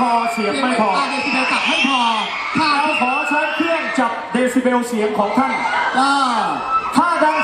พอเสียงไม่พอ เดซิเบลจับไม่พอถ้าเราขอใช้เครื่องจับเดซิเบลเสียงของท่าน ก็ ถ้าดัง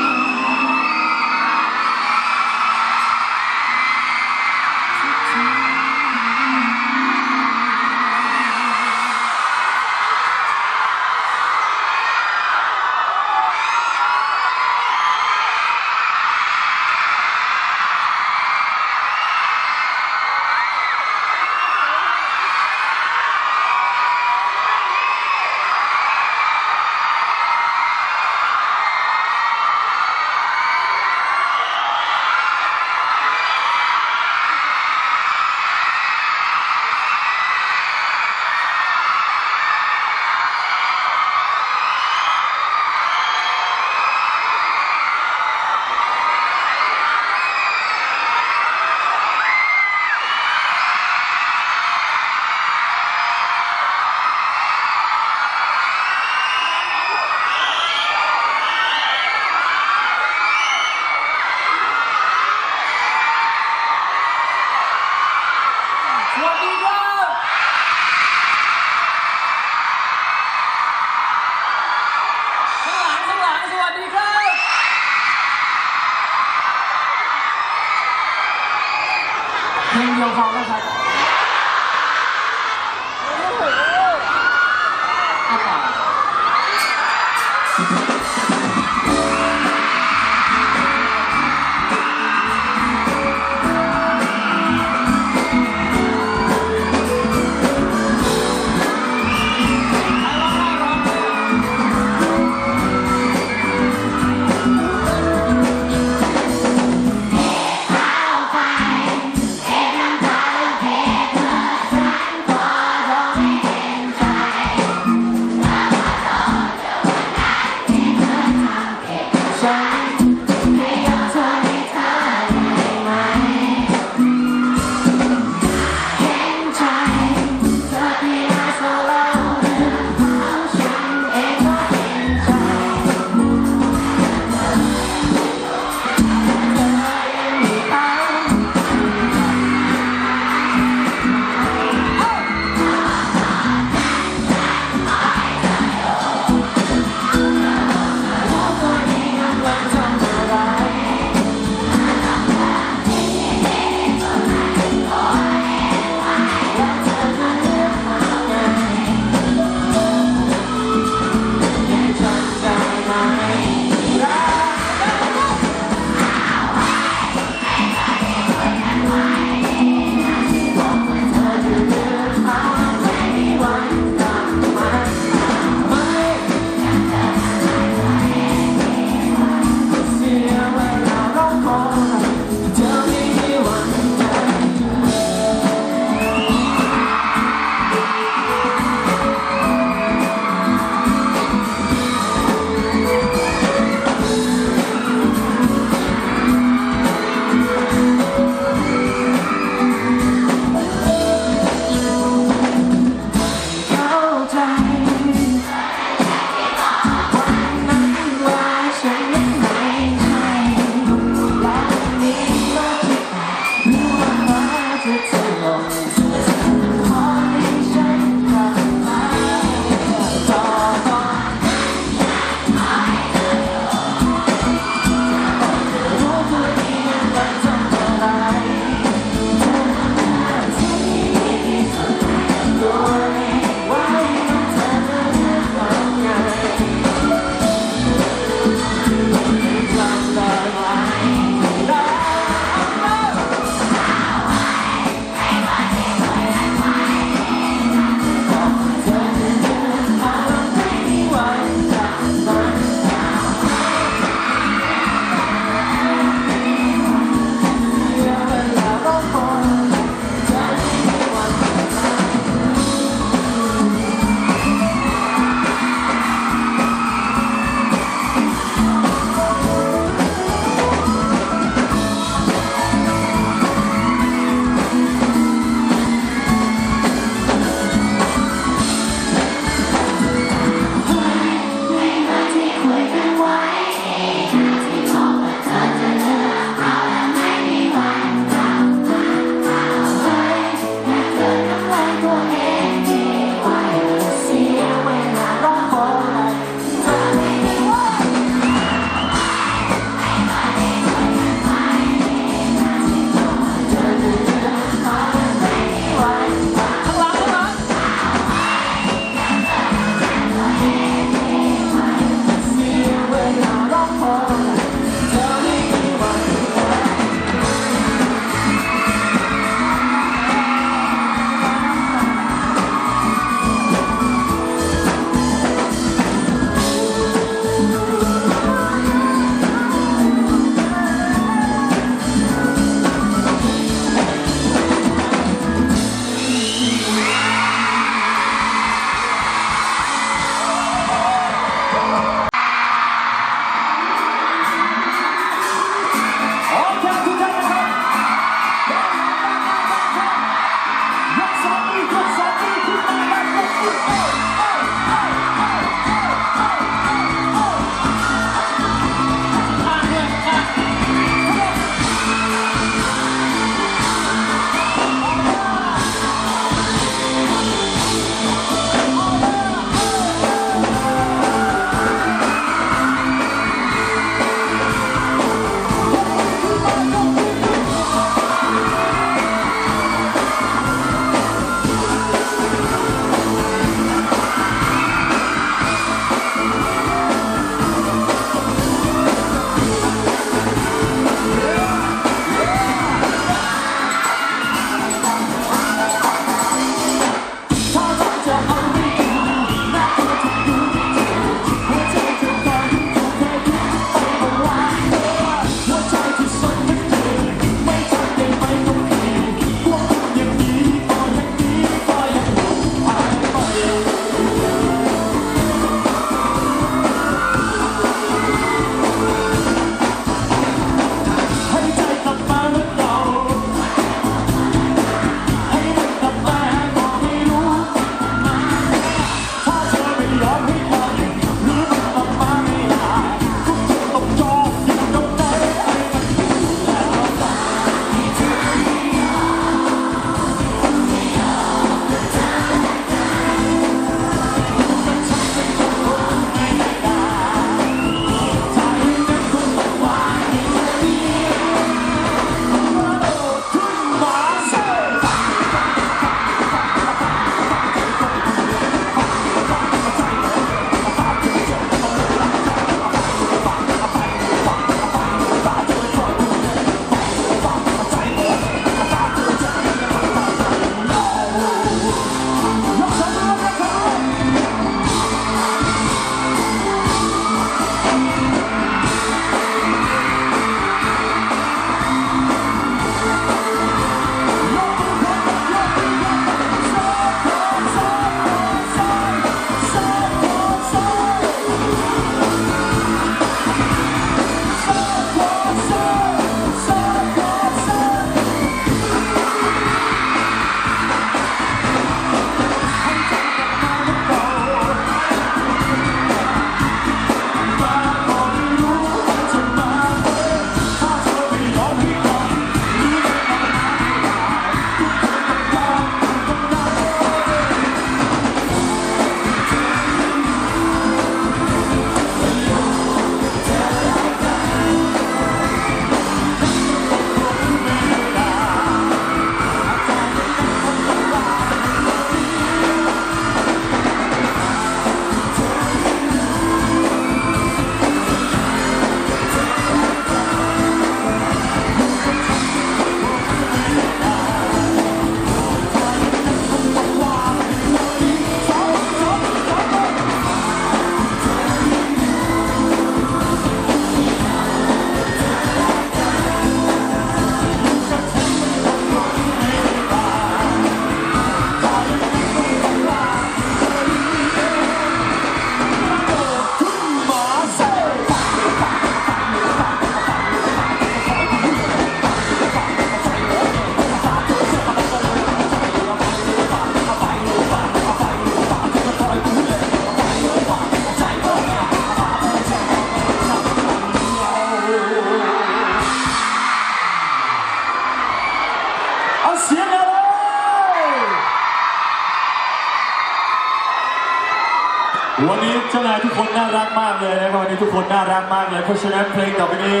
น่ารักมากเลยนะครับวันนี้ทุกคนน่ารักมากเลยเพราะฉะนั้นเพลงต่อไปนี้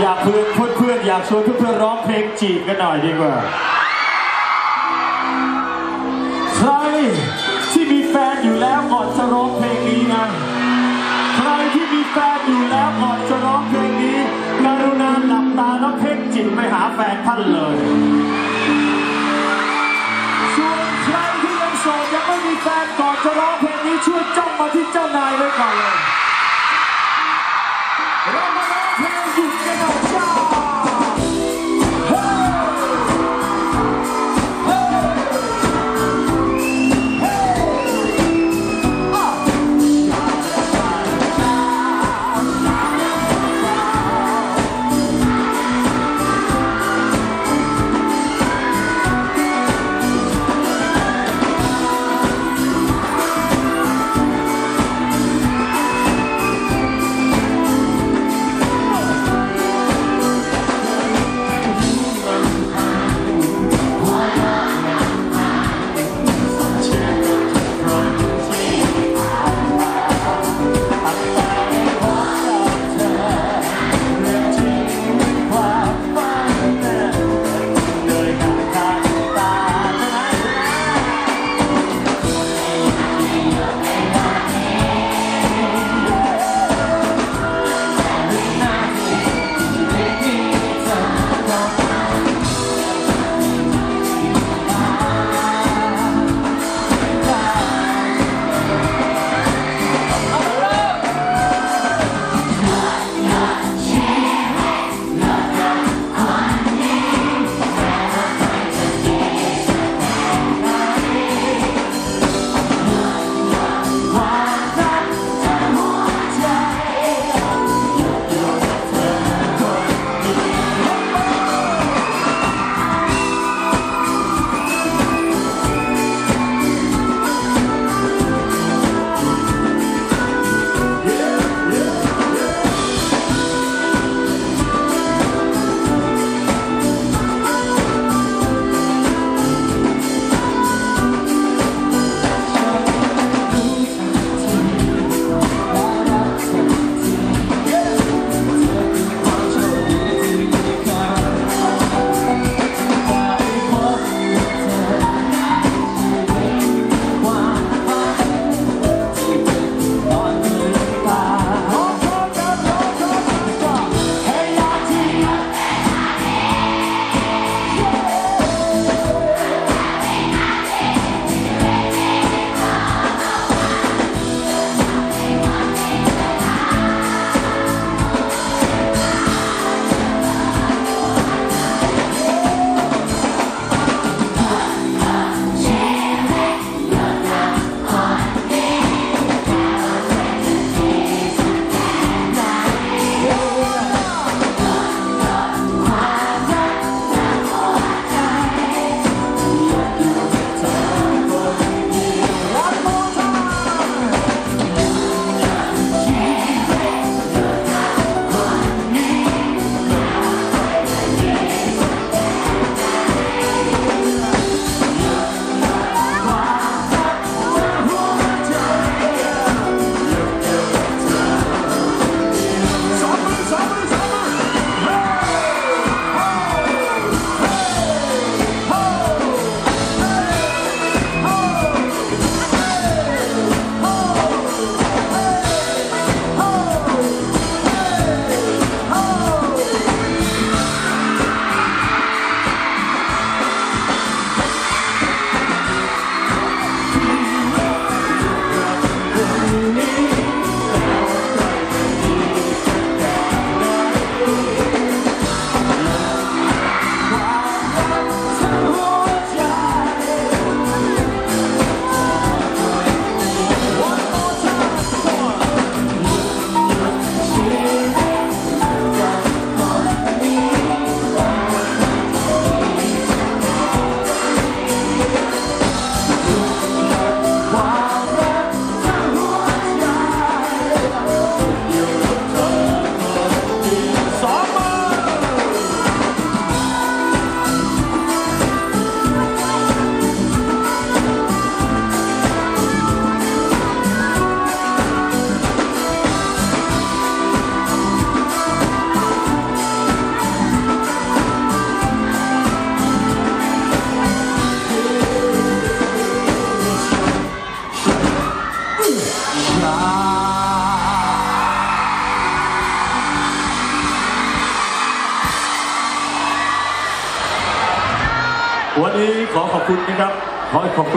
อยากเพื่อนเพื่อนเพื่อนอยากชวนเพื่อนเพื่อนร้องเพลงจีบกันหน่อยดีกว่า ใครที่มีแฟนอยู่แล้วก่อนจะร้องเพลงนี้นะใครที่มีแฟนอยู่แล้วก่อนจะร้องเพลงนี้กรุณาหลับตาแล้วเพ่งจิตไปหาแฟนท่านเลย จะร้องเพลงนี้ช่วยจ้องมาที่เจ้านายไว้ก่อนเลย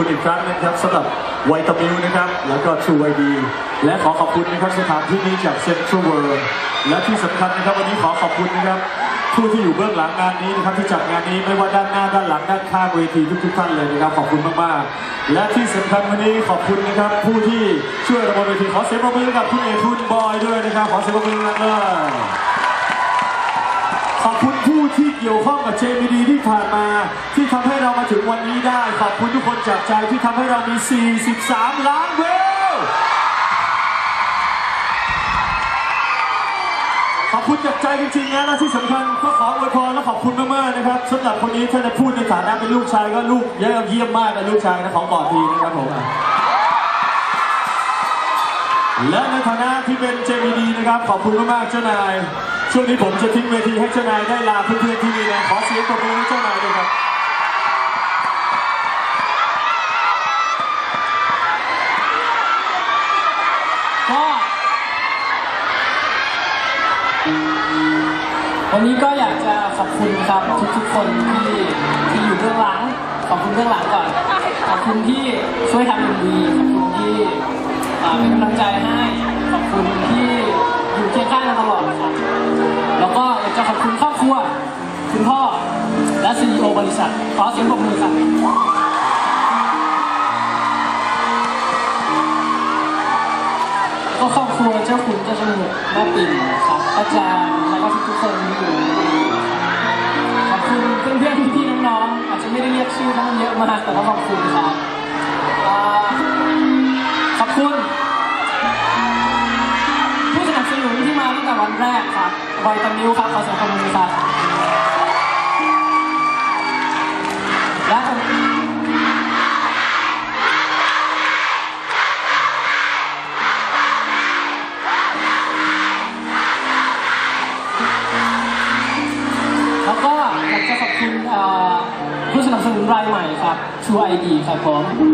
คุณอีกครั้งนะครับสำหรับไวตามิลนะครับ แล้วก็ชูไวดีและขอขอบคุณนะครับสถานที่นี้จากเซ็นทรัลเวิร์และที่สำคัญนะครับวันนี้ขอขอบคุณนะครับผู้ที่อยู่เบื้องหลังงานนี้นะครับที่จัดงานนี้ไม่ว่าด้านหน้าด้านหลังด้านข้างเวทีทุกๆท่านเลยนะครับขอบคุณมากๆและที่สำคัญวันนี้ขอบคุณนะครับผู้ที่ช่วยระบบเวทีขอเสียงปรบมือกับคุณเอกคุณบอยด้วยนะครับขอเสียงปรบมือกันเลย ขอบคุณผู้ที่เกี่ยวข้องกับเจมดีที่ผ่านมา ที่ทำให้เรามาถึงวันนี้ได้ ขอบคุณทุกคนจากใจที่ทำให้เรามี 43 ล้านวิวขอบคุณจากใจจริงๆนะและที่สำคัญก็ขออวยพรและขอบคุณมากๆนะครับสำหรับคนนี้ถ้าจะพูดในฐานะเป็นลูกชายก็ลูกเยี่ยมเยี่ยมมากนะลูกชายนะของกอดทีนะครับผมและในฐานะที่เป็น JVD นะครับขอบคุณมากๆเจ้านาย ช่วงนี้ผมจะทิ้งเวทีให้เจ้านายได้ลาเพื่อนๆที่นี่นะขอเสียงปรบมือให้เจ้านายด้วยครับก็วันนี้ก็อยากจะขอบคุณครับทุกๆคนที่ที่อยู่เบื้องหลังขอบคุณเบื้องหลังก่อนขอบคุณที่ช่วยทำดีขอบคุณที่เป็นกำลังใจให้ขอบคุณที่ อยู่เคียงข้างเราตลอดนะครับ แล้วก็อยากจะขอบคุณครอบครัว คุณพ่อ และซีอีโอบริษัท ขอเสียงปรบมือครับก็ครอบครัวเจ้าคุณเจ้าสมุทรแม่ปิ่นครับอาจารย์แล้วก็ทุกๆคนที่อยู่ขอบคุณเพื่อนๆพี่ๆน้องๆอาจจะไม่ได้เรียกชื่อท่านเยอะมากแต่ก็ขอบคุณครับ บอยตามิวครับขอเสียงปรบมือครับและแล้วก็อยากจะขอบคุณผู้สนับสนุนรายใหม่ครับ True ID ครับผม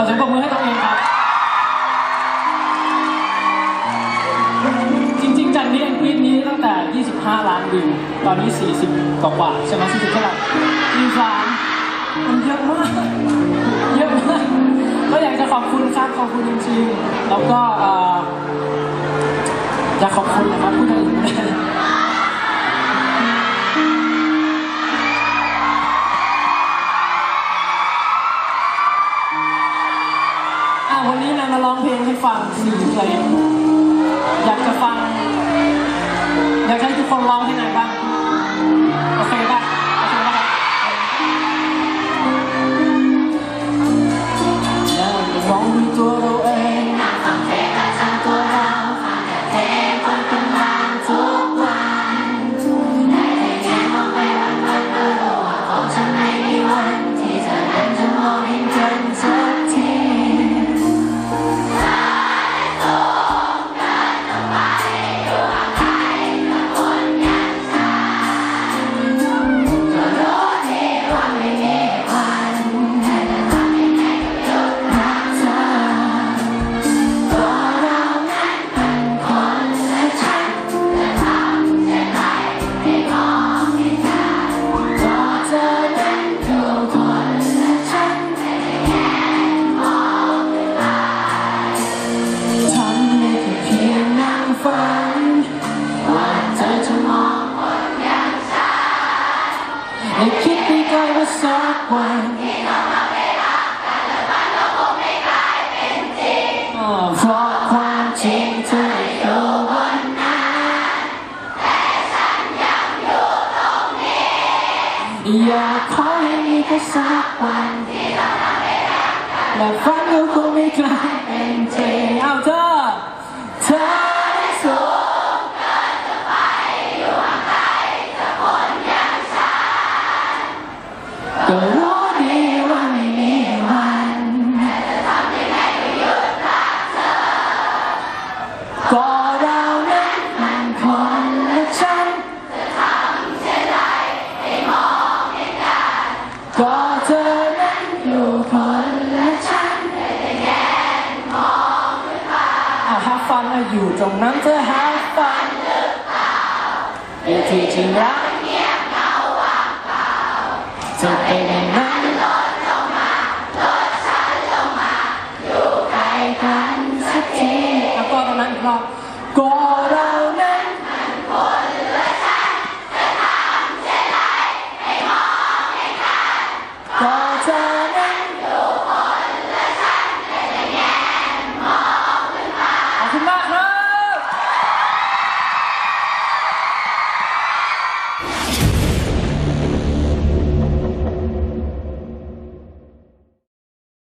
อเสียงปรบมือให้ตัวเองครับ จริงๆจัดนี้คลิปนี้ตั้งแต่ 25 ล้านวิว ตอนนี้ 40 กว่ากว่าใช่ไหม40เท่าไหร่23มันเยอะมาก เยอะมาก ก็อยากจะขอบคุณครับ ขอบคุณจริงๆ แล้วก็อยากขอบคุณนะครับผู้ใดอ องเพลงให้ฟังสี่เพลงอยากจะฟัง อยากให้ทุกคนร้องให้หน และคิดไปไกลว่าสักวันที่เรามาไปรักกันและมันก็คงไม่กลายเป็นจริงเพราะความจริงเธออยู่วันนั้นแต่ฉันยังอยู่ตรงนี้อยากขอให้มีแค่สักวันที่เรามาไปรักกันและฝันก็คงไม่กลายเป็น ก็รู้ดีว่าไม่มีวันก็เรานั้นมันคนละชั้นก็เธอนั้นอยู่คนละชั้นอะหาฟันอะอยู่ตรงนั้นเธอหาฟันเดี๋ยวที่จริงรักเธอเปล่างนั้นใกล้กันสักทีแล้ว ก็ต